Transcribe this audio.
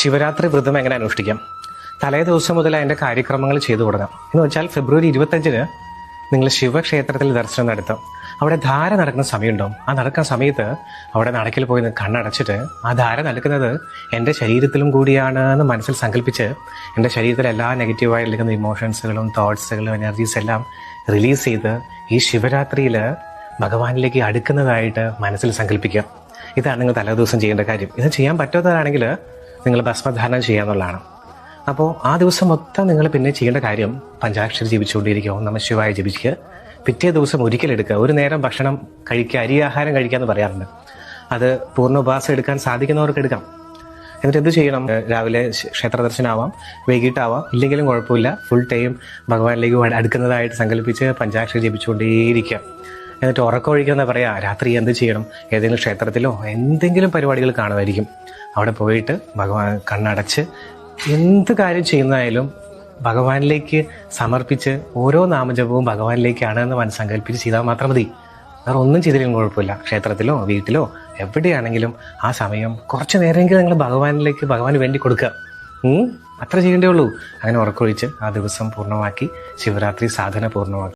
ശിവരാത്രി വ്രതം എങ്ങനെ അനുഷ്ഠിക്കാം? തലേ ദിവസം മുതൽ അതിന്റെ കാര്യക്രമങ്ങൾ ചെയ്തു തുടങ്ങാം. എന്ന് വെച്ചാൽ ഫെബ്രുവരി ഇരുപത്തഞ്ചിന് നിങ്ങൾ ശിവക്ഷേത്രത്തിൽ ദർശനം നടത്തും. അവിടെ ധാര നടക്കുന്ന സമയമുണ്ടാവും. ആ നടക്കുന്ന സമയത്ത് അവിടെ നടക്കിൽ പോയി കണ്ണടച്ചിട്ട് ആ ധാര നടക്കുന്നത് എന്റെ ശരീരത്തിലും കൂടിയാണ് എന്ന് മനസ്സിൽ സങ്കല്പിച്ച് എന്റെ ശരീരത്തിലെ എല്ലാ നെഗറ്റീവായി എടുക്കുന്ന ഇമോഷൻസുകളും തോട്ട്സുകളും എനർജീസ് എല്ലാം റിലീസ് ചെയ്ത് ഈ ശിവരാത്രിയിൽ ഭഗവാനിലേക്ക് അടുക്കുന്നതായിട്ട് മനസ്സിൽ സങ്കല്പിക്കുക. ഇതാണ് നിങ്ങൾ തലേ ദിവസം ചെയ്യേണ്ട കാര്യം. ഇത് ചെയ്യാൻ പറ്റാത്തതാണെങ്കിൽ നിങ്ങൾ ഭസ്മധാരണം ചെയ്യാന്നുള്ളതാണ്. അപ്പോൾ ആ ദിവസം മൊത്തം നിങ്ങൾ പിന്നെ ചെയ്യേണ്ട കാര്യം പഞ്ചാക്ഷരി ജപിച്ചുകൊണ്ടിരിക്കുക ഓം ശിവായ ജപിക്കുക പിറ്റേ ദിവസം ഒരിക്കലെടുക്കുക. ഒരു നേരം ഭക്ഷണം കഴിക്കുക അരി ആഹാരം കഴിക്കുക എന്ന് പറയാറുണ്ട്. അത് പൂർണ ഉപവാസം എടുക്കാൻ സാധിക്കുന്നവർക്ക് എടുക്കാം. എന്നിട്ട് എന്ത് ചെയ്യണം? രാവിലെ ക്ഷേത്ര ദർശനമാവാം വൈകിട്ടാവാം. ഇല്ലെങ്കിലും കുഴപ്പമില്ല. ഫുൾ ടൈം ഭഗവാനിലേക്ക് അടുക്കുന്നതായിട്ട് സങ്കല്പിച്ച് പഞ്ചാക്ഷരി ജപിച്ചുകൊണ്ടേയിരിക്കുക. എന്നിട്ട് ഉറക്കമൊഴിക്കുന്ന പറയാ രാത്രി എന്ത് ചെയ്യണം? ഏതെങ്കിലും ക്ഷേത്രത്തിലോ എന്തെങ്കിലും പരിപാടികൾ കാണുമായിരിക്കും. അവിടെ പോയിട്ട് ഭഗവാൻ കണ്ണടച്ച് എന്ത് കാര്യം ചെയ്യുന്നതായാലും ഭഗവാനിലേക്ക് സമർപ്പിച്ച് ഓരോ നാമജപവും ഭഗവാനിലേക്കാണ് എന്ന് മനസ്സങ്കല്പിച്ച് ചെയ്താൽ മാത്രം മതി. വേറെ ഒന്നും ചെയ്തില്ലെങ്കിലും കുഴപ്പമില്ല. ക്ഷേത്രത്തിലോ വീട്ടിലോ എവിടെയാണെങ്കിലും ആ സമയം കുറച്ച് നേരമെങ്കിലും നിങ്ങൾ ഭഗവാനിലേക്ക് ഭഗവാന് വേണ്ടി കൊടുക്കുക. അത്ര ചെയ്യേണ്ടേ ഉള്ളൂ. അങ്ങനെ ഉറക്കൊഴിച്ച് ആ ദിവസം പൂർണമാക്കി ശിവരാത്രി സാധന പൂർണമാക്കി.